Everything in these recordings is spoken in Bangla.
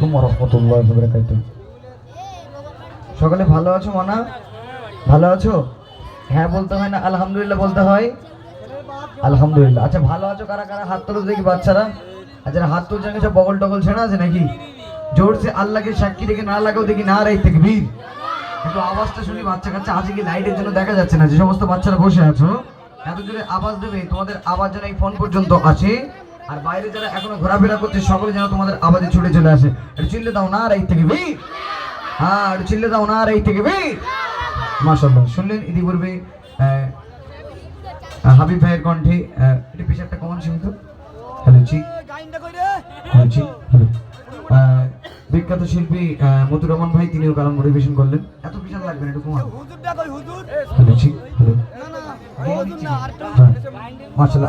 আলাইকুম রহমতুল্লাহ বরকাত সকালে ভালো আছো মানা? ভালো আছো? হ্যাঁ বলতে হয় না, আলহামদুলিল্লাহ বলতে হয়। আলহামদুলিল্লাহ। আচ্ছা ভালো আছো কারা কারা? হাত তোলো দেখি বাচ্চারা। আচ্ছা হাত তুলছে নাকি সব বগল টগল ছেড়া আছে নাকি? জোরসে আল্লাহকে সাক্ষী রেখে না লাগাও দেখি না রাই থেকে বীর। একটু আওয়াজটা শুনি বাচ্চা কাচ্চা আছে কি লাইটের জন্য দেখা যাচ্ছে না? যে সমস্ত বাচ্চারা বসে আছো, এত জোরে আওয়াজ দেবে, তোমাদের আওয়াজ যেন এই ফোন পর্যন্ত আসে। আর বাইরে যারা এখনও ঘোরাফেরা করছে সকলে যেন তোমাদের আবাদে ছুটে চলে আসে। একটু চিল্লে দাও না রাই থেকে বীর হ্যাঁ আর চিল্লে দাও না রাই থেকে বীর মাশাল্লাহ শুনলেন ইতিপূর্বে হাবিব ভাইয়ের কণ্ঠে এটা পেশারটা কমন সীমিত। হ্যালো জি। হ্যালো জি হ্যালো। বিখ্যাত শিল্পী মতুর রহমান ভাই তিনিও কালাম পরিবেশন করলেন। এত বিশাল লাগবে না কমান হ্যালো জি হ্যালো।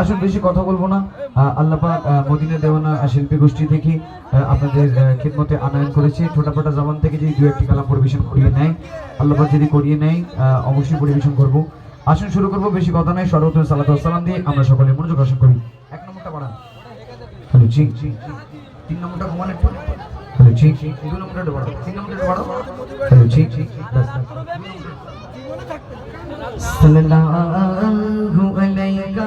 আসুন বেশি কথা বলব না। আহ, আল্লাহ পাক আহ, মদিনা দেওয়ানা শিল্পী গোষ্ঠী থেকে আপনাদের খিদমতে আনয়ন করেছে। ছোটাফাটা জবান থেকে যদি দু একটি কালাম পরিবেশন করিয়ে নেয় আল্লাহ পাক যদি করিয়ে নেয় অবশ্যই পরিবেশন করব। আসুন শুরু করব বেশি কথা নয় সর্বত সালাত সালাম দিয়ে আমরা সকলে মনোযোগ আসন করি। এক নম্বরটা বাড়ান হ্যালো জি। তিন নম্বরটা ঘুমান একটু হ্যালো জি জি দুই নম্বরটা বাড়াও তিন নম্বরটা বাড়াও হ্যালো জি জি ব্যাস, ব্যাস। সাল্লাল্লাহু আলাইকা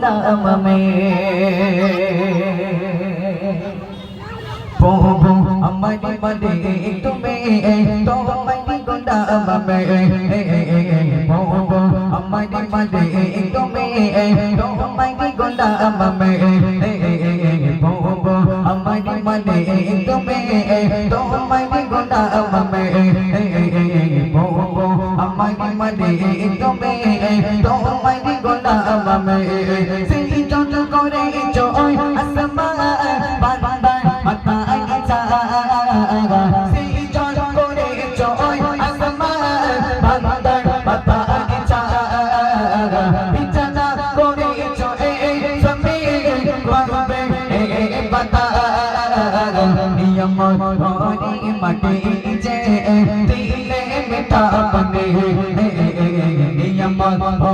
दाम में पोबो हमारी मदे तुम्हें तो हमारी गोदाम में पोबो हमारी मदे तुम्हें तो हमारी गोदाम में पोबो हमारी मदे तुम्हें तो हमारी गोदाम में पोबो हमारी मदे तुम्हें तो তোমার গোলাম মে প্রভু আমার মনে তুমি তোমার গোলাম মে প্রভু আমার মনে তুমি তোমার গোলাম মে প্রভু আমার মনে তুমি তোমার গোলাম মে প্রভু আমার মনে তুমি তোমার গোলাম মে সেই যত করে জয় আসমান বান্দা মাতা আইছা সেই যত করে জয় আসমান বান্দা মাতা আইছা বিছানা করে জয় সবে বাবে বাতা নিয়ম ধরে মাটি যে দিলে মিঠা বনে নিয়ম ধরে মাটি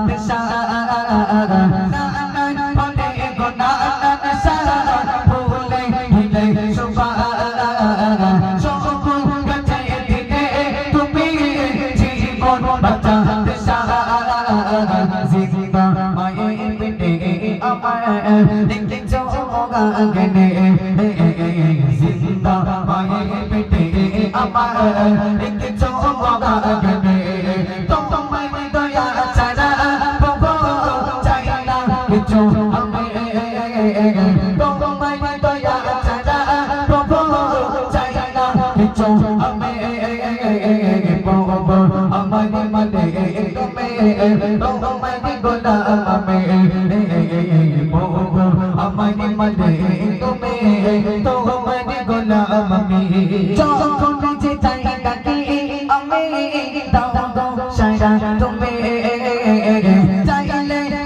জিন্দা মায়ের পেটে আমার কিছু মগাবে তোমায় দয়া ছাড়া প্রভু চাই না কিছু আমি তোমায় দয়া ছাড়া প্রভু চাই না কিছু আমি প্রভু আমার মনে তুমি তোমায় গোলাম মনে তুমি তোমায় গোলাম। আমি যখন যে চাই ডাকি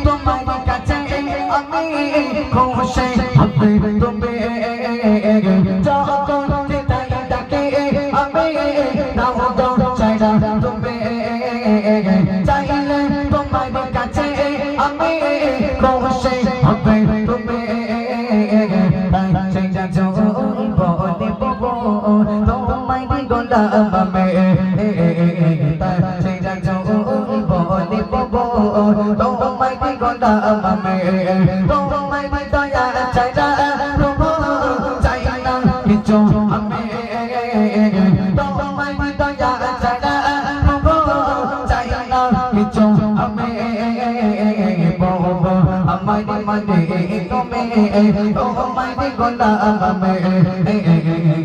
তোমার কাছে আমি খুশি তোমায় গোলাম আমি চাই যা বলে ববো তোমায় গোলাম আমি তোমায় দয়া চাই না প্রভু চাই না কিছু আমি তোমায় দয়া চাই না প্রভু চাই না কিছু আমি প্রভু আমার মনে তুমি তোমায় গোলাম আমি প্রভু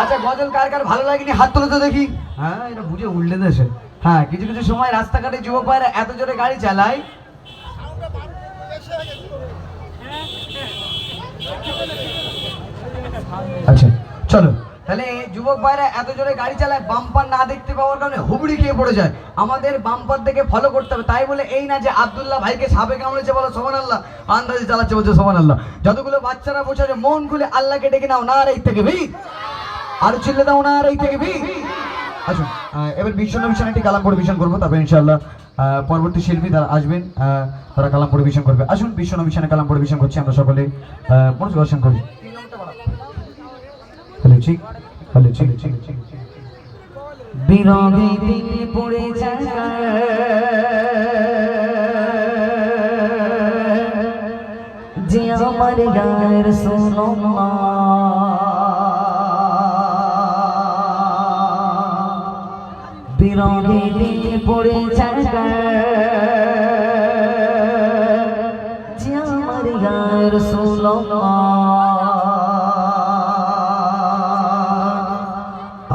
আচ্ছা গজল কার কার ভালো লাগেনি? হাত তুলে তো দেখি। হ্যাঁ এটা বুঝে উল্টে দেশে হ্যাঁ কিছু কিছু সময় রাস্তাঘাটে যুবক ভাইরা এত জোরে গাড়ি চালায়। আচ্ছা চলো। তাহলে যুবক ভাইরা এত জোরে গাড়ি চালায়, বাম্পার না দেখতে পাওয়ার কারণে হুবড়ি খেয়ে পড়ে যায়। আমাদের বাম্পার দেখে ফলো করতে হবে। তাই বলে এই না যে আব্দুল্লাহ ভাইকে সাপে কামড়েছে বলো সোমান আল্লাহ আন্দাজে চালাচ্ছে বলছে সোমান আল্লাহ যতগুলো বাচ্চারা বসে আছে, মন খুলে আল্লাহকে ডেকে নাও না আর এই থেকে ভি আর চিল্লে দাও না আর এই থেকে ভি আসুন এবার বিশ্বনবী মিশন একটি কালাম পরিবেশন করব তারপর ইনশাআল্লাহ আহ, পরবর্তী শিল্পী তারা আসবেন তারা কালাম পরিবেশন করবে। আসুন বিশ্বনবী মিশনে কালাম পরিবেশন করছি আমরা সকলে। মনোযোগ করি হ্যালো ঠিক হ্যালো ঠিক ঠিক ঠিক বিরোধী পড়ে যায়। যে আমার গায়ের শোনো বিরোধী পড়ে যে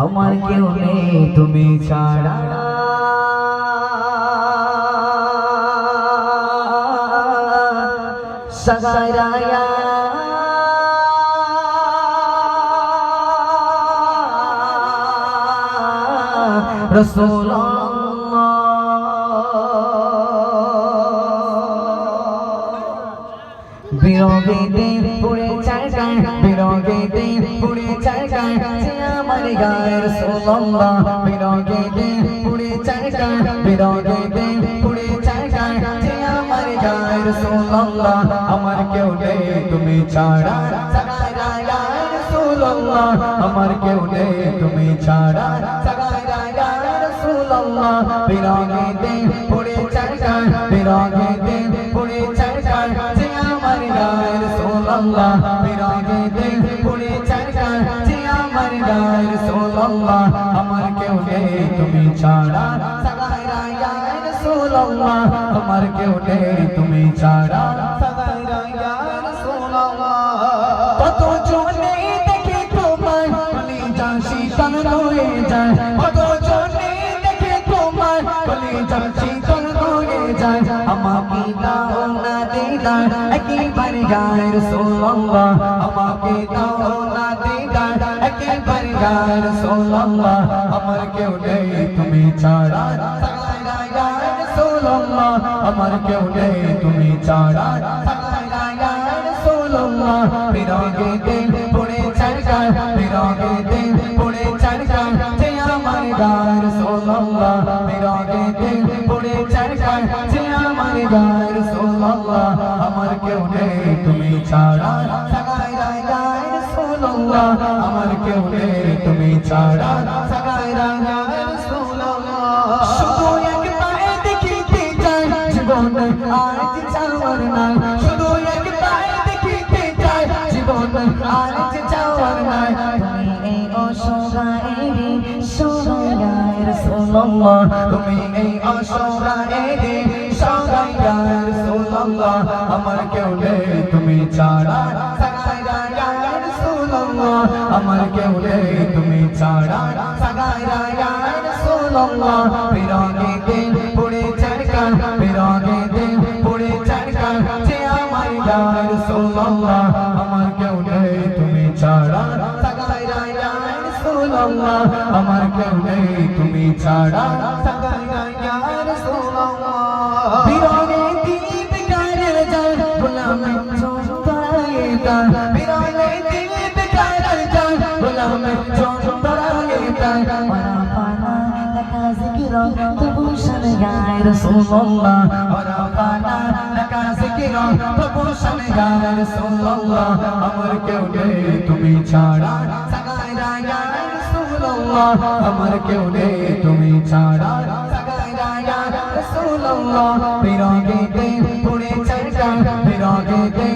আমার কেউ নেই তুমি ছাড়া। সগারায়া রসুল বিরোগীতে পুড়ে চারকায় বিরোগীতে পুড়ে চারকায় যে আমার গায়ের সোলম্বা বিরোগীতে পুড়ে চারকায় বিরোগীতে পুড়ে চারকায় যে আমার গায়ের সোলম্বা আমার কেউ নেই তুমি ছাড়া আমার কেউ নেই তুমি ছাড়া সোলম্বা বিরোগীতে পুড়ে চারকায় বিরোগীতে পুড়ে চারকায় যে আমার গায়ের সোল্লাহ বিরাগে দে পুড়ে চারকার যে আমার গায়ের সোল্লাহ আমার কেউ নেই তুমি ছাড়া আমার কেউ নেই তুমি ছাড়া কত জনে দেখে তোমার হয়ে যায় কত তোমার যাচ্ছি শীতল হয়ে যায় আমাকে দাও না দিদার একেবারে গায়ের সোল্লাহ আমাকে দাও না দিদার একেবারে গায়ের সোল্লাহ আমার কেউ নেই, তুমি ছাড়া আমার কেউ নেই, তুমি ছাড়া নেই তুমি ছাড়া সাগাই রায় গায়ের সোল্লাল্লাহ আমার কেউ নেই, তুমি ছাড়া সাগাই রায় গায়ের সোল্লাল্লাহ শুধু একবার দেখিতে চাই জীবন আজ চাওয়ার নাই। শুধু একবার দেখিতে চাই জীবন আজ চাওয়ার নাই। তুমি এই অসহায়েরই সহায় রাসূলুল্লাহ তুমি এই অসহায়েরই সহায় ছাড়া আমার কেউ নেই, তুমি ছাড়া সাগায় রাসূলুল্লাহ বিরাগে দিল পড়ে চড়কা বিরাগে দিল পড়ে আমার নেই, তুমি ছাড়া আমার কেউ তুমি ছাড়া তার। বিরাগে দিল বেকার যায় গোলাম চোরায়ে তার। রসুল্লাহ ওরাবানা লাকা জিকিরা প্রভূষণ গায় রসুল্লাহ আমার কেউ নেই, তুমি ছাড়া। আমার কেউ নেই, তুমি ছাড়া। রসুল্লাহ বিরাগে দে পুড়ে চরকা বিরাগে দে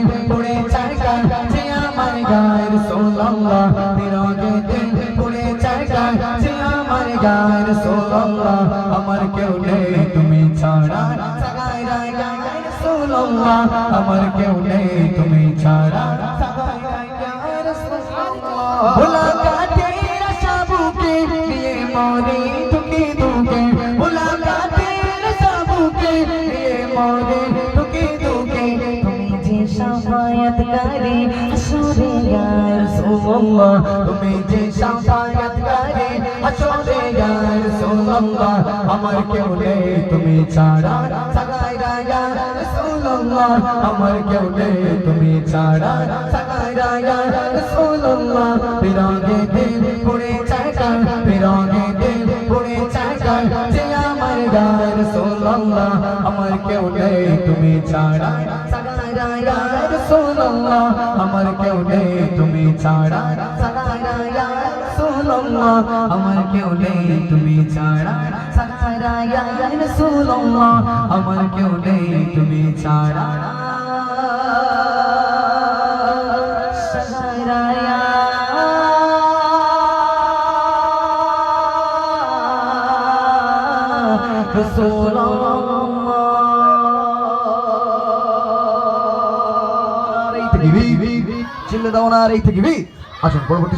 গায় রসুল্লাহ আমার কেউ নেই তুমি ছাড়া। সাগায়রা ইয়া রসুল্লাহ আমার কেউ নেই তুমি ছাড়া। রাসূলুল্লাহ আমার কেউ নেই তুমি ছাড়া। ইয়া রাসূলুল্লাহ আমার কেউ নেই তুমি ছাড়া। সাগায়রা ইয়া রাসূলুল্লাহ বিরাগে দিল পড়ে চাকা বিরাগে দিল পড়ে চাকা যে আমার গায় রাসূলুল্লাহ আমার কেউ নেই তুমি ছাড়া। ইয়া রাসূলুল্লাহ আমার কেউ নেই তুমি ছাড়া। রাসূলুল্লাহ আমার কেউ নেই, তুমি ছাড়া। সাগায়রা ইয়া রাসূলুল্লাহ, আমার কেউ নেই, তুমি ছাড়া। থেকে আসুন, পরবর্তী